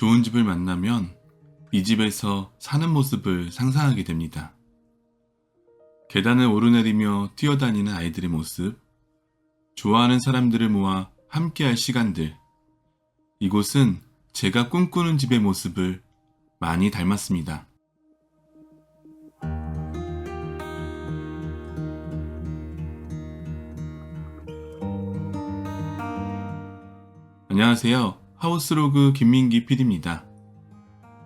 좋은 집을 만나면 이 집에서 사는 모습을 상상하게 됩니다. 계단을 오르내리며 뛰어다니는 아이들의 모습, 좋아하는 사람들을 모아 함께할 시간들. 이곳은 제가 꿈꾸는 집의 모습을 많이 닮았습니다. 안녕하세요. 하우스로그 김민기 PD입니다.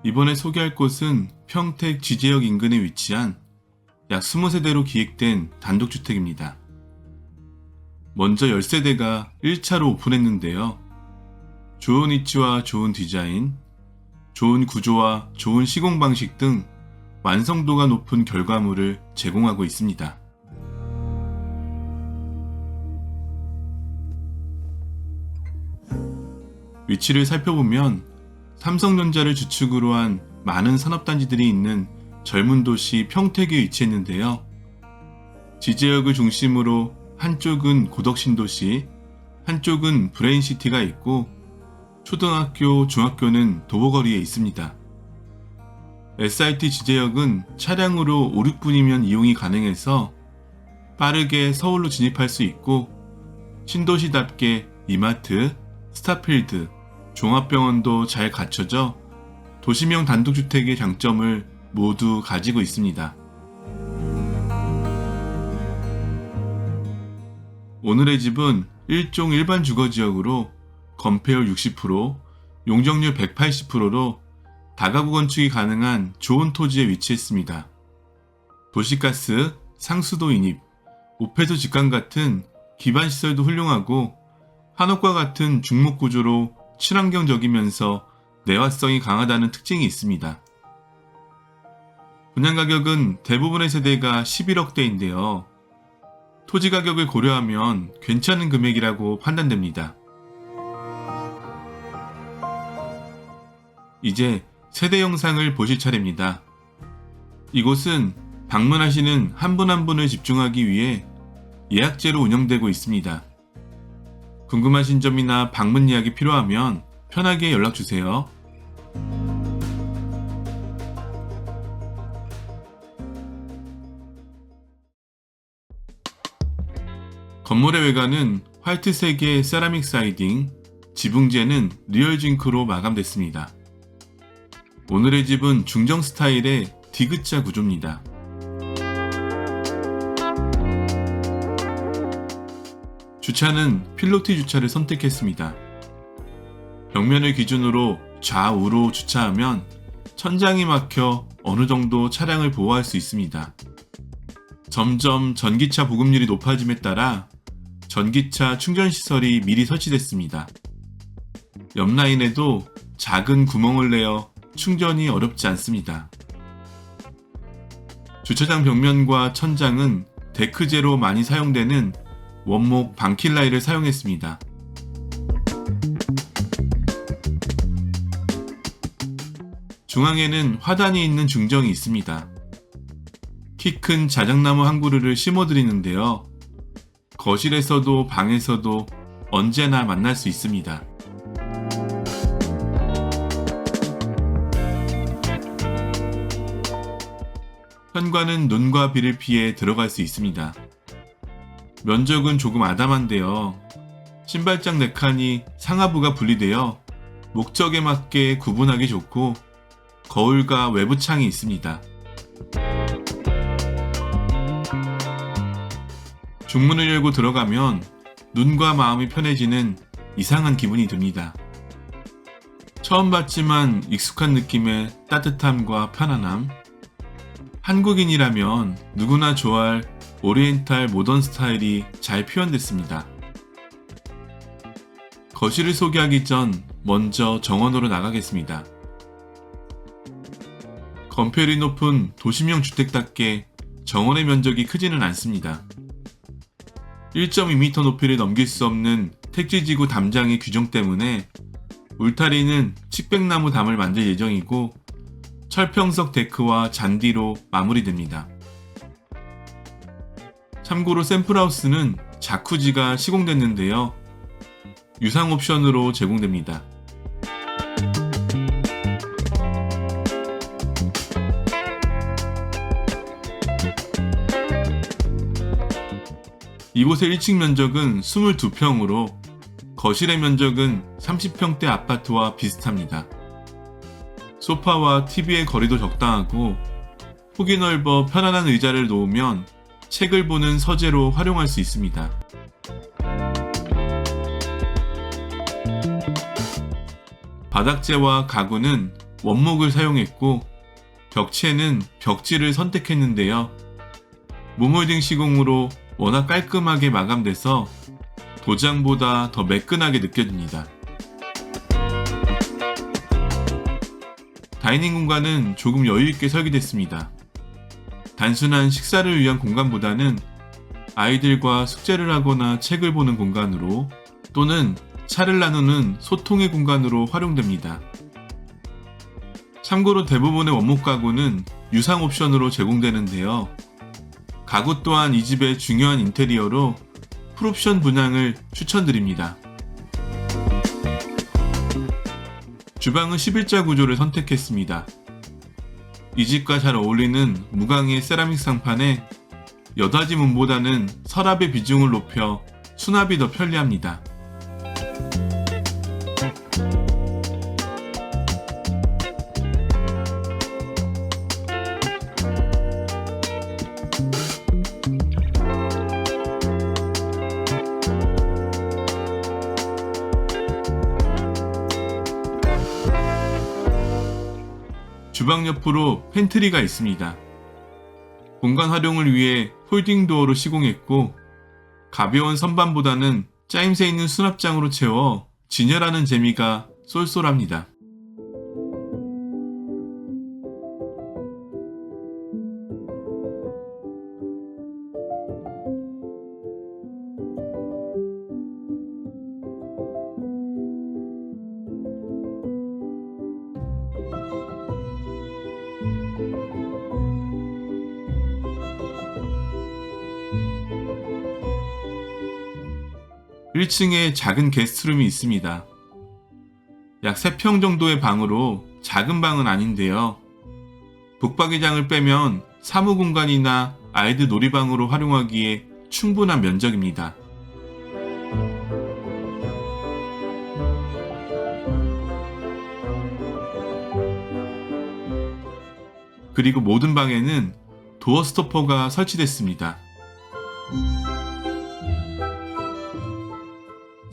이번에 소개할 곳은 평택 지제역 인근에 위치한 약 20세대로 기획된 단독주택입니다. 먼저 10세대가 1차로 오픈했는데요. 좋은 위치와 좋은 디자인, 좋은 구조와 좋은 시공 방식 등 완성도가 높은 결과물을 제공하고 있습니다. 위치를 살펴보면 삼성전자를 주축으로 한 많은 산업단지들이 있는 젊은 도시 평택에 위치했는데요. 지제역을 중심으로 한쪽은 고덕신도시, 한쪽은 브레인시티가 있고 초등학교, 중학교는 도보거리에 있습니다. SIT 지제역은 차량으로 5, 6분이면 이용이 가능해서 빠르게 서울로 진입할 수 있고 신도시답게 이마트, 스타필드, 종합병원도 잘 갖춰져 도시명 단독주택의 장점을 모두 가지고 있습니다. 오늘의 집은 1종 일반 주거지역으로 건폐율 60%, 용적률 180%로 다가구 건축이 가능한 좋은 토지에 위치했습니다. 도시가스, 상수도 인입, 오폐도 직관 같은 기반 시설도 훌륭하고 한옥과 같은 중목 구조로 친환경적이면서 내화성이 강하다는 특징이 있습니다. 분양 가격은 대부분의 세대가 11억대인데요. 토지 가격을 고려하면 괜찮은 금액이라고 판단됩니다. 이제 세대 영상을 보실 차례입니다. 이곳은 방문하시는 한 분한 분을 집중하기 위해 예약제로 운영되고 있습니다. 궁금하신 점이나 방문 예약이 필요하면 편하게 연락 주세요. 건물의 외관은 화이트색의 세라믹 사이딩, 지붕재는 리얼 징크로 마감됐습니다. 오늘의 집은 중정 스타일의 디귿자 구조입니다. 주차는 필로티 주차를 선택했습니다. 벽면을 기준으로 좌우로 주차하면 천장이 막혀 어느 정도 차량을 보호할 수 있습니다. 점점 전기차 보급률이 높아짐에 따라 전기차 충전 시설이 미리 설치됐습니다. 옆 라인에도 작은 구멍을 내어 충전이 어렵지 않습니다. 주차장 벽면과 천장은 데크제로 많이 사용되는 원목 방킬라이를 사용했습니다. 중앙에는 화단이 있는 중정이 있습니다. 키 큰 자작나무 한 그루를 심어드리는데요. 거실에서도 방에서도 언제나 만날 수 있습니다. 현관은 눈과 비를 피해 들어갈 수 있습니다. 면적은 조금 아담한데요. 신발장 4칸이 상하부가 분리되어 목적에 맞게 구분하기 좋고 거울과 외부 창이 있습니다. 중문을 열고 들어가면 눈과 마음이 편해지는 이상한 기분이 듭니다. 처음 봤지만 익숙한 느낌의 따뜻함과 편안함. 한국인이라면 누구나 좋아할 오리엔탈 모던 스타일이 잘 표현됐습니다. 거실을 소개하기 전 먼저 정원으로 나가겠습니다. 건폐율이 높은 도시명 주택답게 정원의 면적이 크지는 않습니다. 1.2m 높이를 넘길 수 없는 택지지구 담장의 규정 때문에 울타리는 칡백나무 담을 만들 예정이고 철평석 데크와 잔디로 마무리됩니다. 참고로 샘플하우스는 자쿠지가 시공됐는데요. 유상 옵션으로 제공됩니다. 이곳의 1층 면적은 22평으로 거실의 면적은 30평대 아파트와 비슷합니다. 소파와 TV의 거리도 적당하고 폭이 넓어 편안한 의자를 놓으면 책을 보는 서재로 활용할 수 있습니다. 바닥재와 가구는 원목을 사용했고 벽체는 벽지를 선택했는데요. 무몰딩 시공으로 워낙 깔끔하게 마감돼서 도장보다 더 매끈하게 느껴집니다. 다이닝 공간은 조금 여유있게 설계됐습니다. 단순한 식사를 위한 공간보다는 아이들과 숙제를 하거나 책을 보는 공간으로 또는 차를 나누는 소통의 공간으로 활용됩니다. 참고로 대부분의 원목 가구는 유상 옵션으로 제공되는데요. 가구 또한 이 집의 중요한 인테리어로 풀옵션 분양을 추천드립니다. 주방은 11자 구조를 선택했습니다. 이 집과 잘 어울리는 무광의 세라믹 상판에 여닫이 문보다는 서랍의 비중을 높여 수납이 더 편리합니다. 주방 옆으로 팬트리가 있습니다. 공간 활용을 위해 폴딩 도어로 시공했고 가벼운 선반보다는 짜임새 있는 수납장으로 채워 진열하는 재미가 쏠쏠합니다. (1층에) 작은 게스트룸이 있습니다. 약 3평 정도의 방으로 작은 방은 아닌데요. 북박이장을 빼면 사무 공간이나 아이들 놀이방으로 활용하기에 충분한 면적입니다. 그리고 모든 방에는 도어 스토퍼가 설치됐습니다.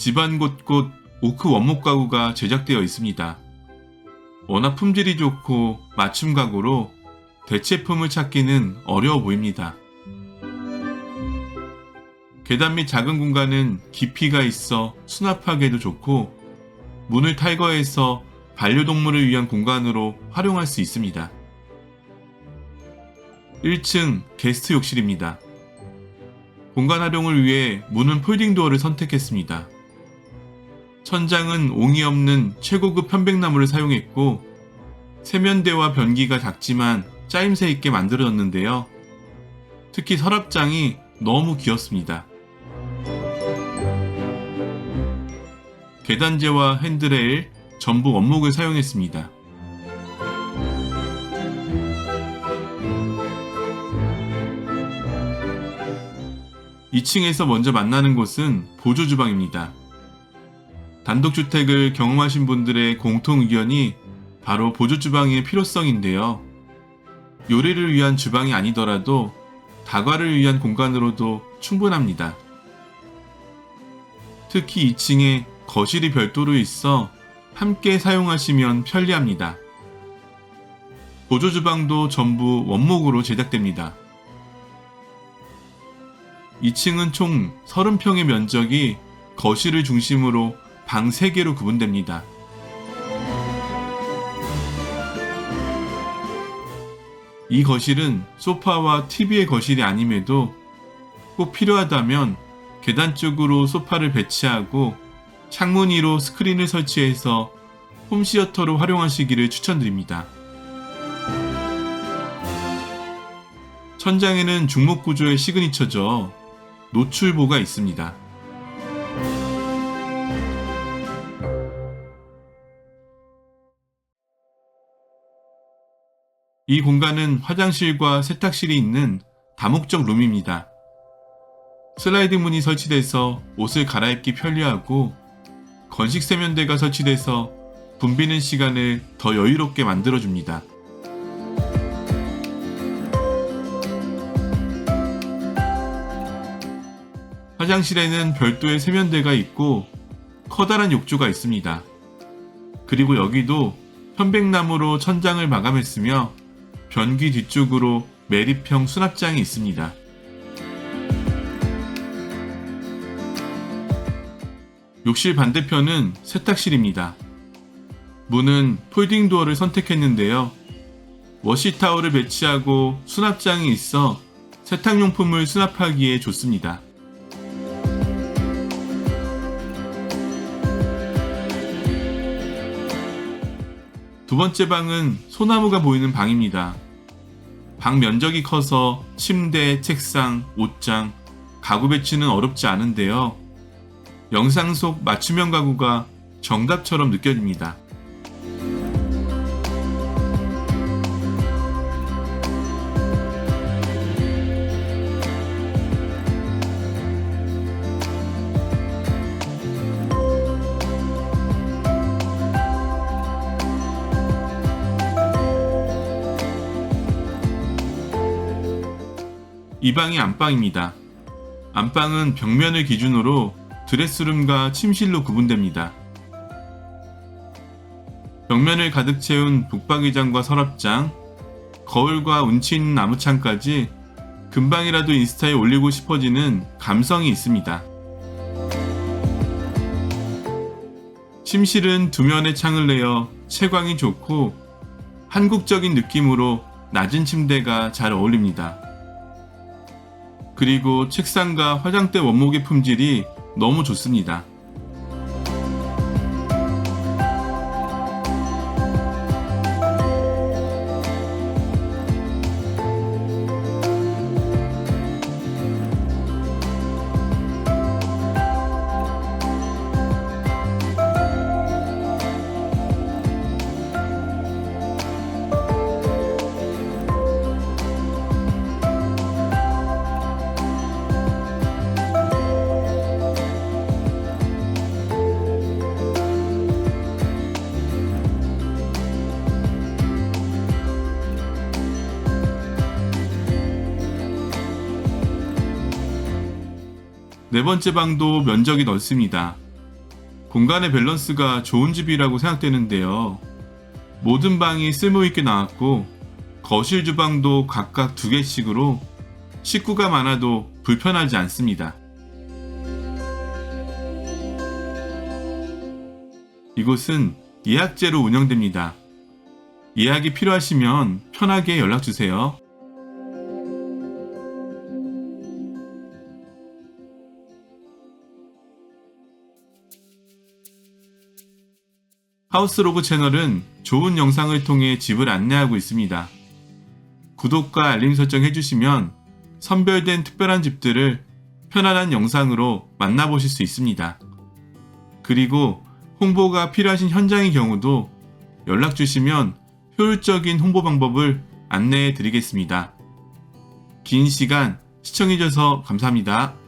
집안 곳곳 오크 원목 가구가 제작되어 있습니다. 워낙 품질이 좋고 맞춤 가구로 대체품을 찾기는 어려워 보입니다. 계단 및 작은 공간은 깊이가 있어 수납하기에도 좋고 문을 탈거해서 반려동물을 위한 공간으로 활용할 수 있습니다. 1층 게스트 욕실입니다. 공간 활용을 위해 문은 폴딩 도어를 선택했습니다. 천장은 옹이 없는 최고급 편백나무를 사용했고 세면대와 변기가 작지만 짜임새 있게 만들어졌는데요. 특히 서랍장이 너무 귀엽습니다. 계단재와 핸드레일 전부 원목을 사용했습니다. 2층에서 먼저 만나는 곳은 보조 주방입니다. 단독주택을 경험하신 분들의 공통 의견이 바로 보조 주방의 필요성인데요. 요리를 위한 주방이 아니더라도 다과를 위한 공간으로도 충분합니다. 특히 2층에 거실이 별도로 있어 함께 사용하시면 편리합니다. 보조 주방도 전부 원목으로 제작됩니다. 2층은 총 30평의 면적이 거실을 중심으로 방 3개로 구분됩니다. 이 거실은 소파와 TV의 거실이 아님에도 꼭 필요하다면 계단 쪽으로 소파를 배치하고 창문 위로 스크린을 설치해서 홈시어터로 활용하시기를 추천드립니다. 천장에는 중목 구조의 시그니처죠. 노출보가 있습니다. 이 공간은 화장실과 세탁실이 있는 다목적 룸입니다. 슬라이딩 문이 설치돼서 옷을 갈아입기 편리하고 건식 세면대가 설치돼서 붐비는 시간을 더 여유롭게 만들어줍니다. 화장실에는 별도의 세면대가 있고 커다란 욕조가 있습니다. 그리고 여기도 편백나무로 천장을 마감했으며 변기 뒤쪽으로 매립형 수납장이 있습니다. 욕실 반대편은 세탁실입니다. 문은 폴딩 도어를 선택했는데요. 워시타올을 배치하고 수납장이 있어 세탁용품을 수납하기에 좋습니다. 두 번째 방은 소나무가 보이는 방입니다. 방 면적이 커서 침대, 책상, 옷장, 가구 배치는 어렵지 않은데요. 영상 속 맞춤형 가구가 정답처럼 느껴집니다. 이 방이 안방입니다. 안방은 벽면을 기준으로 드레스룸과 침실로 구분됩니다. 벽면을 가득 채운 북박이장과 서랍장, 거울과 운치 있는 나무창까지 금방이라도 인스타에 올리고 싶어지는 감성이 있습니다. 침실은 두 면의 창을 내어 채광이 좋고 한국적인 느낌으로 낮은 침대가 잘 어울립니다. 그리고 책상과 화장대 원목의 품질이 너무 좋습니다. 네 번째 방도 면적이 넓습니다. 공간의 밸런스가 좋은 집이라고 생각되는데요. 모든 방이 쓸모있게 나왔고, 거실 주방도 각각 두 개씩으로 식구가 많아도 불편하지 않습니다. 이곳은 예약제로 운영됩니다. 예약이 필요하시면 편하게 연락주세요. 하우스로그 채널은 좋은 영상을 통해 집을 안내하고 있습니다. 구독과 알림 설정 해주시면 선별된 특별한 집들을 편안한 영상으로 만나보실 수 있습니다. 그리고 홍보가 필요하신 현장의 경우도 연락 주시면 효율적인 홍보 방법을 안내해 드리겠습니다. 긴 시간 시청해주셔서 감사합니다.